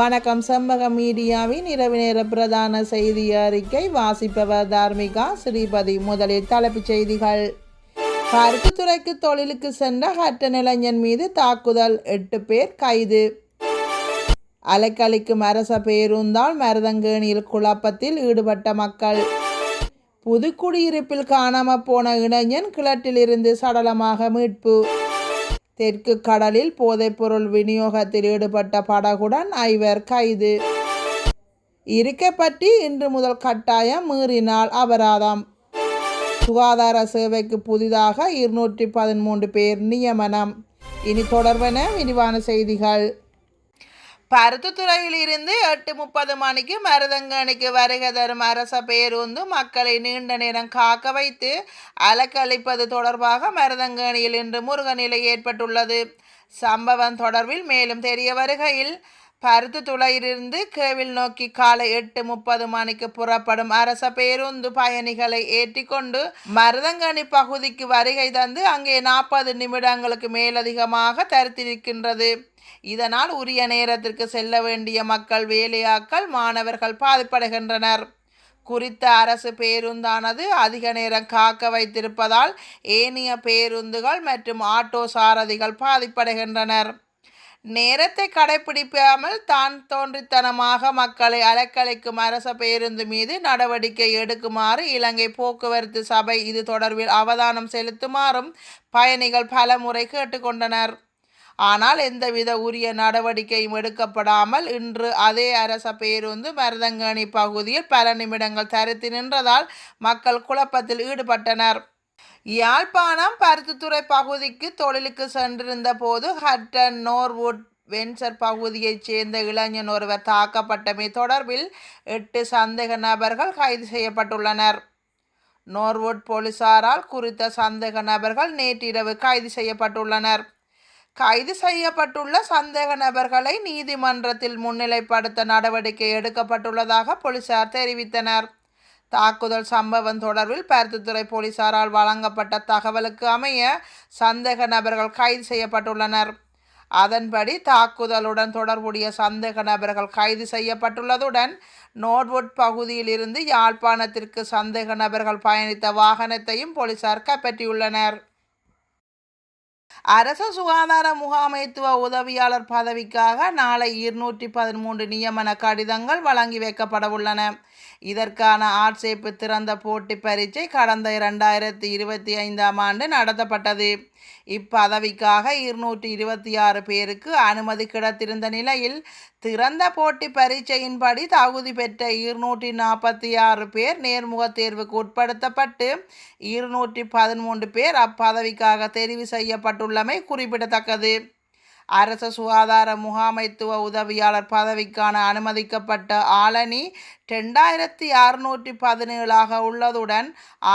வணக்கம். செம்பக மீடியாவின் இரவு நேர பிரதான செய்தி அறிக்கை வாசிப்பவர் தார்மிகா ஸ்ரீபதி முதலில் தலைப்புச் செய்திகள். பருத்தித்துறைக்கு தொழிலுக்கு சென்ற ஹட்டன் இளைஞன் மீது தாக்குதல் எட்டு பேர் கைது. அலைக்கழிக்கும் அரச பேருந்தால் மருதங்கேணியில் குழப்பத்தில் ஈடுபட்ட மக்கள். புதுக்குடியிருப்பில் காணாம போன இளைஞன் கிழட்டிலிருந்து சடலமாக மீட்பு. தெற்கு கடலில் போதைப்பொருள் விநியோகத்தில் ஈடுபட்ட படகுடன் ஐவர் கைது. இருக்கப்பட்டி இன்று முதல் கட்டாயம் மீறினால் அபராதம். சுகாதார சேவைக்கு புதிதாக இருநூற்றி பதிமூன்று பேர் நியமனம். இனி தொடர்பென விரிவான செய்திகள். பருத்தித்துறையில் இருந்து எட்டு முப்பது மணிக்கு மருதங்கனிக்கு வருகை தரும் அரச பேருந்து மக்களை நீண்ட நேரம் காக்க வைத்து அலக்களிப்பது தொடர்பாக மருதங்கனியில் இன்று முருகநிலை ஏற்பட்டுள்ளது. சம்பவம் தொடர்பில் மேலும் தெரிய வருகையில் பருத்தித்துறையிலிருந்து கேவில் நோக்கி காலை எட்டு முப்பது மணிக்கு புறப்படும் அரச பேருந்து பயணிகளை ஏற்றிக்கொண்டு மருதங்கனி பகுதிக்கு வருகை தந்து அங்கே நாற்பது நிமிடங்களுக்கு மேலதிகமாக தரித்திருக்கின்றது. இதனால் உரிய நேரத்திற்கு செல்ல வேண்டிய மக்கள் வேலையாக்கள் மாணவர்கள் பாதிப்படைகின்றனர். குறித்த அரசு பேருந்தானது அதிக நேரம் காக்க வைத்திருப்பதால் ஏனைய பேருந்துகள் மற்றும் ஆட்டோ சாரதிகள் பாதிப்படைகின்றனர். நேரத்தை கடைபிடிக்காமல் தான் தோன்றித்தனமாக மக்களை அலக்கழிக்கும் அரச பேருந்து மீது நடவடிக்கை எடுக்குமாறு இலங்கை போக்குவரத்து சபை இது தொடர்பில் அவதானம் செலுத்துமாறும் பயணிகள் பல முறை கேட்டுக்கொண்டனர். ஆனால் எந்தவித உரிய நடவடிக்கையும் எடுக்கப்படாமல் இன்று அதே அரச பேருந்து மருதங்கணி பகுதியில் பல நிமிடங்கள் தரித்து நின்றதால் மக்கள் குழப்பத்தில் ஈடுபட்டனர். யாழ்ப்பாணம் பருத்தித்துறை பகுதிக்கு தொழிலுக்கு சென்றிருந்த போது ஹட்டன் நோர்வுட் வென்சர் பகுதியைச் சேர்ந்த இளைஞன் ஒருவர் தாக்கப்பட்டமை தொடர்பில் எட்டு சந்தேக நபர்கள் கைது செய்யப்பட்டுள்ளனர். நோர்வுட் போலீசாரால் குறித்த சந்தேக நபர்கள் நேற்றிரவு கைது செய்யப்பட்டுள்ளனர். கைது செய்யப்பட்டுள்ள சந்தேக நபர்களை நீதிமன்றத்தில் முன்னிலைப்படுத்த நடவடிக்கை எடுக்கப்பட்டுள்ளதாக போலீசார் தெரிவித்தனர். தாக்குதல் சம்பவம் தொடர்பில் பருத்தித்துறை போலீசாரால் வழங்கப்பட்ட தகவலுக்கு அமைய சந்தேக நபர்கள் கைது செய்யப்பட்டுள்ளனர். அதன்படி தாக்குதலுடன் தொடர்புடைய சந்தேக நபர்கள் கைது செய்யப்பட்டுள்ளதுடன் நோட்வுட் பகுதியில் இருந்து யாழ்ப்பாணத்திற்கு சந்தேக நபர்கள் பயணித்த வாகனத்தையும் போலீசார் கைப்பற்றியுள்ளனர். அரச சுகாதார முகாமைத்துவ உதவியாளர் பதவிக்காக நாளை இருநூற்றி பதிமூன்று நியமன கடிதங்கள் வழங்கி வைக்கப்படவுள்ளன. இதற்கான ஆட்சேப்பு திறந்த போட்டி பரீட்சை கடந்த இரண்டாயிரத்தி இருபத்தி ஐந்தாம் ஆண்டு நடத்தப்பட்டது. இப்பதவிக்காக இருநூற்றி இருபத்தி ஆறு பேருக்கு அனுமதி கிடைத்திருந்த நிலையில் திறந்த போட்டி பரீட்சையின்படி தகுதி பெற்ற இருநூற்றி நாற்பத்தி ஆறு பேர் நேர்முக தேர்வுக்கு உட்படுத்தப்பட்டு இருநூற்றி பதிமூன்று பேர் அப்பதவிக்காக தெரிவு செய்யப்பட்டுள்ளமை குறிப்பிடத்தக்கது. அரச சுகாதார முகாமைத்துவ உதவியாளர் பதவிக்கான அனுமதிக்கப்பட்ட ஆளணி ரெண்டாயிரத்தி அறுநூற்றி பதினேழாக உள்ளதுடன்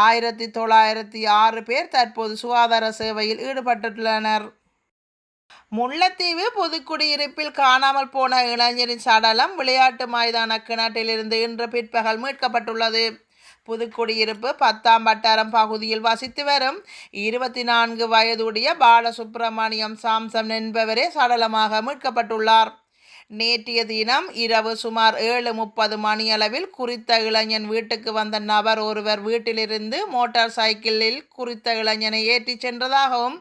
ஆயிரத்தி தொள்ளாயிரத்தி ஆறு பேர் தற்போது சுகாதார சேவையில் ஈடுபட்டுள்ளனர். முல்லைத்தீவு புதுக்குடியிருப்பில் காணாமல் போன இளைஞரின் சடலம் விளையாட்டு மைதான கிணற்றிலிருந்து இன்று பிற்பகல் மீட்கப்பட்டுள்ளது. புதுக்குடியிருப்பு பத்தாம் வட்டாரம் பகுதியில் வசித்து வரும் இருபத்தி நான்கு வயதுடைய பாலசுப்பிரமணியம் சாம்சம் என்பவரே சடலமாக மீட்கப்பட்டுள்ளார். நேற்றைய தினம் இரவு சுமார் ஏழு முப்பது மணியளவில் குறித்த இளைஞன் வீட்டுக்கு வந்த நபர் ஒருவர் வீட்டிலிருந்து மோட்டார் சைக்கிளில் குறித்த இளைஞனை ஏற்றிச் சென்றதாகவும்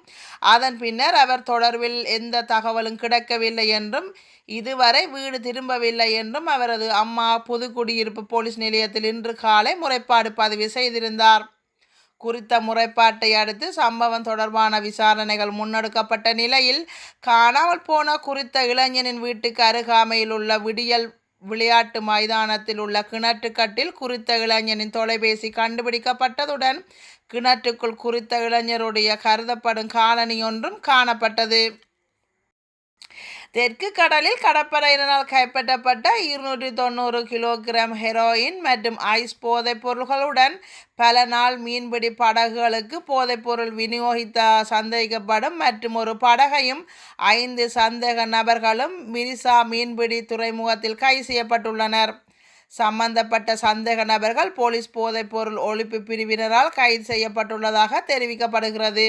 அதன் பின்னர் அவர் தொடர்பில் எந்த தகவலும் கிடைக்கவில்லை என்றும் இதுவரை வீடு திரும்பவில்லை என்றும் அவரது அம்மா புதுக்குடியிருப்பு போலீஸ் நிலையத்தில் இன்று காலை முறைப்பாடு பதிவு செய்திருந்தார். குறித்த முறைப்பாட்டை அடுத்து சம்பவம் தொடர்பான விசாரணைகள் முன்னெடுக்கப்பட்ட நிலையில் காணாமல் போன குறித்த இளைஞனின் வீட்டுக்கு அருகாமையில் உள்ள விடியல் விளையாட்டு மைதானத்தில் உள்ள கிணற்றுக்கட்டில் குறித்த இளைஞனின் தொலைபேசி கண்டுபிடிக்கப்பட்டதுடன் கிணற்றுக்குள் குறித்த இளைஞருடைய கருதப்படும் காலனி ஒன்றும் காணப்பட்டது. தெற்கு கடலில் கடற்படையினரால் கைப்பற்றப்பட்ட இருநூற்றி தொண்ணூறு கிலோகிராம் ஹெரோயின் மற்றும் ஐஸ் போதைப் பொருள்களுடன் பல நாள் மீன்பிடி படகுகளுக்கு போதைப்பொருள் விநியோகித்த சந்தேகிக்கப்படும் மற்றும் ஒரு படகையும் ஐந்து சந்தேக நபர்களும் மிரிசா மீன்பிடி துறைமுகத்தில் கைது செய்யப்பட்டுள்ளனர். சம்பந்தப்பட்ட சந்தேக நபர்கள் போலீஸ் போதைப்பொருள் ஒழிப்பு பிரிவினரால் கைது செய்யப்பட்டுள்ளதாக தெரிவிக்கப்படுகிறது.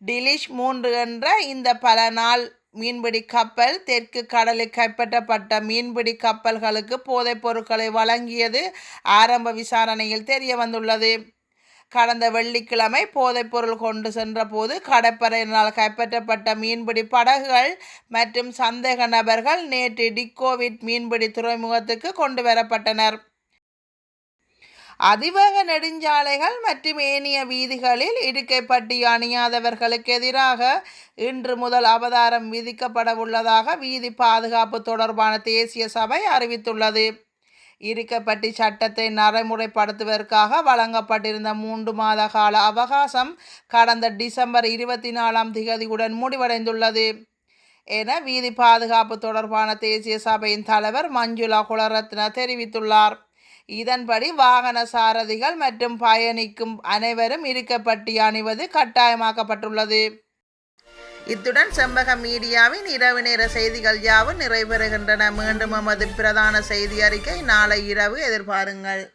டிலிஷ் மூன்று என்ற இந்த பல நாள் மீன்பிடி கப்பல் தெற்கு கடலில் கைப்பற்றப்பட்ட மீன்பிடி கப்பல்களுக்கு போதைப் பொருட்களை வழங்கியது ஆரம்ப விசாரணையில் தெரிய வந்துள்ளது கடந்த வெள்ளிக்கிழமை போதைப்பொருள் கொண்டு சென்றபோது கடற்படையினால் கைப்பற்றப்பட்ட மீன்பிடி படகுகள் மற்றும் சந்தேக நபர்கள் நேற்று டிக்கோவிட் மீன்பிடி துறைமுகத்துக்கு கொண்டு வரப்பட்டனர். அதிவேக நெடுஞ்சாலைகள் மற்றும் ஏனைய வீதிகளில் இடுக்கைப்பட்டி அணியாதவர்களுக்கு எதிராக இன்று முதல் அவதாரம் விதிக்கப்படவுள்ளதாக வீதி பாதுகாப்பு தொடர்பான தேசிய சபை அறிவித்துள்ளது. இருக்கப்பட்டி சட்டத்தை நடைமுறைப்படுத்துவதற்காக வழங்கப்பட்டிருந்த மூன்று மாத கால அவகாசம் கடந்த டிசம்பர் இருபத்தி நாலாம் திகதியுடன் முடிவடைந்துள்ளது. என வீதி பாதுகாப்பு தொடர்பான தேசிய சபையின் தலைவர் மஞ்சுளா குலரத்ன தெரிவித்துள்ளார். இதன்படி வாகன சாரதிகள் மற்றும் பயணிக்கும் அனைவரும் இருக்கப்பட்டி அணிவது கட்டாயமாக்கப்பட்டுள்ளது. இத்துடன் செம்பக மீடியாவின் இரவு நேர செய்திகள் யாவும் நிறைவேறுகின்றன. மீண்டும் எமது பிரதான செய்தி அறிக்கை நாளை இரவு எதிர்பாருங்கள்.